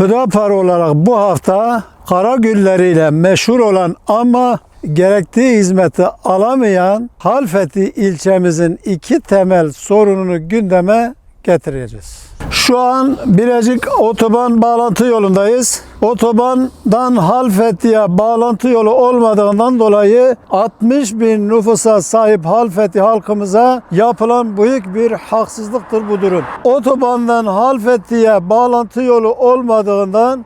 Hüdapar olarak bu hafta kara gülleriyle meşhur olan ama gerektiği hizmeti alamayan Halfeti ilçemizin iki temel sorununu gündeme getireceğiz. Şu an Birecik otoban bağlantı yolundayız. Otobandan Halfeti'ye bağlantı yolu olmadığından dolayı 60 bin nüfusa sahip Halfeti halkımıza yapılan büyük bir haksızlıktır bu durum. Otobandan Halfeti'ye bağlantı yolu olmadığından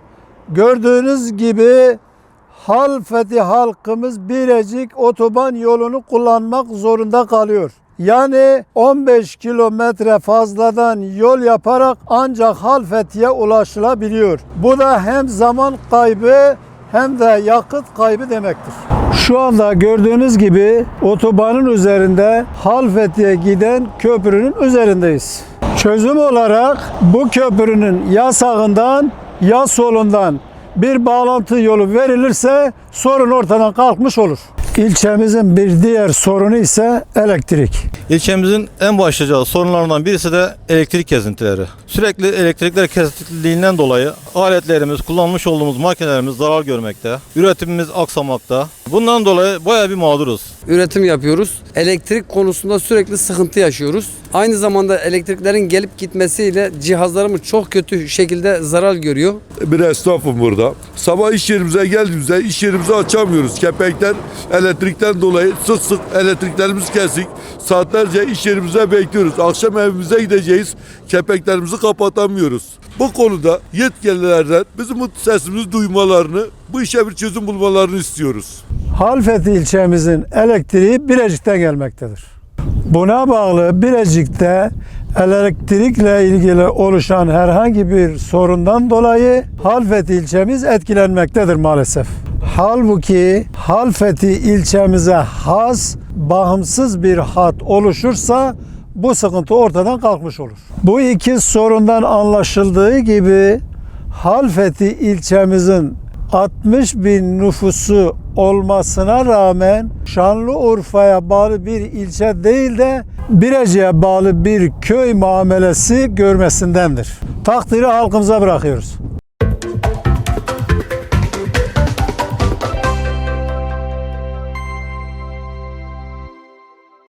gördüğünüz gibi Halfeti halkımız Birecik otoban yolunu kullanmak zorunda kalıyor. Yani 15 kilometre fazladan yol yaparak ancak Halfeti'ye ulaşılabiliyor. Bu da hem zaman kaybı hem de yakıt kaybı demektir. Şu anda gördüğünüz gibi otobanın üzerinde Halfeti'ye giden köprünün üzerindeyiz. Çözüm olarak bu köprünün ya sağından ya solundan bir bağlantı yolu verilirse sorun ortadan kalkmış olur. İlçemizin bir diğer sorunu ise elektrik. İlçemizin en başlıca sorunlarından birisi de elektrik kesintileri. Sürekli elektrikler kesintiğinden dolayı aletlerimiz, kullanmış olduğumuz makinelerimiz zarar görmekte, üretimimiz aksamakta. Bundan dolayı bayağı bir mağduruz. üretim yapıyoruz. Elektrik konusunda sürekli sıkıntı yaşıyoruz. Aynı zamanda elektriklerin gelip gitmesiyle cihazlarımız çok kötü şekilde zarar görüyor. bir esnafım burada. Sabah iş yerimize geldiğimizde iş yerimizi açamıyoruz. Kepekten, elektrikten dolayı sık sık elektriklerimiz kesik. Saatlerce iş yerimize bekliyoruz. Akşam evimize gideceğiz. Kepeklerimizi kapatamıyoruz. Bu konuda yetkililerden bizim sesimizi duymalarını, bu işe bir çözüm bulmalarını istiyoruz. Halfeti ilçemizin elektriği Birecik'ten gelmektedir. Buna bağlı Birecik'te elektrikle ilgili oluşan herhangi bir sorundan dolayı Halfeti ilçemiz etkilenmektedir maalesef. Halbuki Halfeti ilçemize has, bağımsız bir hat oluşursa bu sıkıntı ortadan kalkmış olur. Bu iki sorundan anlaşıldığı gibi Halfeti ilçemizin 60 bin nüfusu olmasına rağmen Şanlıurfa'ya bağlı bir ilçe değil de Birecik'e bağlı bir köy muamelesi görmesindendir. Takdiri halkımıza bırakıyoruz.